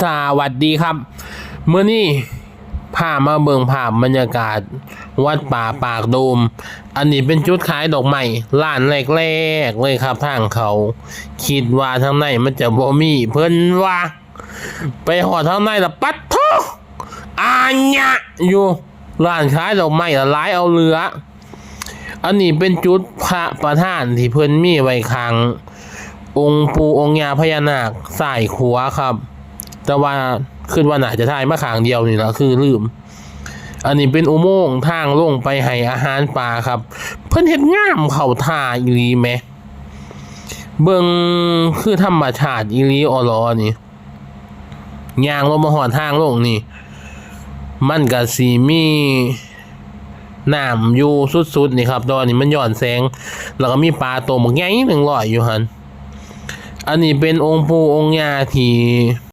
สวัสดีครับเมื่อนี้พามาเบิงภาพบรรยากาศ วัดป่าปากโดม อันนี้เป็นจุดขายดอกไม้ร้านแรกๆเลยครับทางเขา คิดว่าทางในมันจะบ่มีเพิ่นว่า ไปหอดทางในละปัดโทอาญะอยู่ร้านขายดอกไม้ละลายเอาเรือ อันนี้เป็นจุดพระประธานที่เพิ่นมีไว้คางองค์ปูองค์ยาพญานาคสายขัวครับ แต่ว่าขึ้นว่าน่าจะทายมาขางเดียวนี่ละคือลืม อันนี้เป็นอุโมงค์ทางลงไปให้อาหารปลาครับ เพิ่นเฮ็ดงามเขาท่าอีหลีแหม เบิ่งคือธรรมชาติอีหลีออลอนี่ยางลงมาหอดทางลงนี่ มันก็สิมีน้ำอยู่สุดๆนี่ครับตอนนี้มันหย่อนแสง แล้วก็มีปลาตัวหมกใหญ่หนึ่งลอยอยู่หัน อันนี้เป็นองค์ปูองค์ยาที่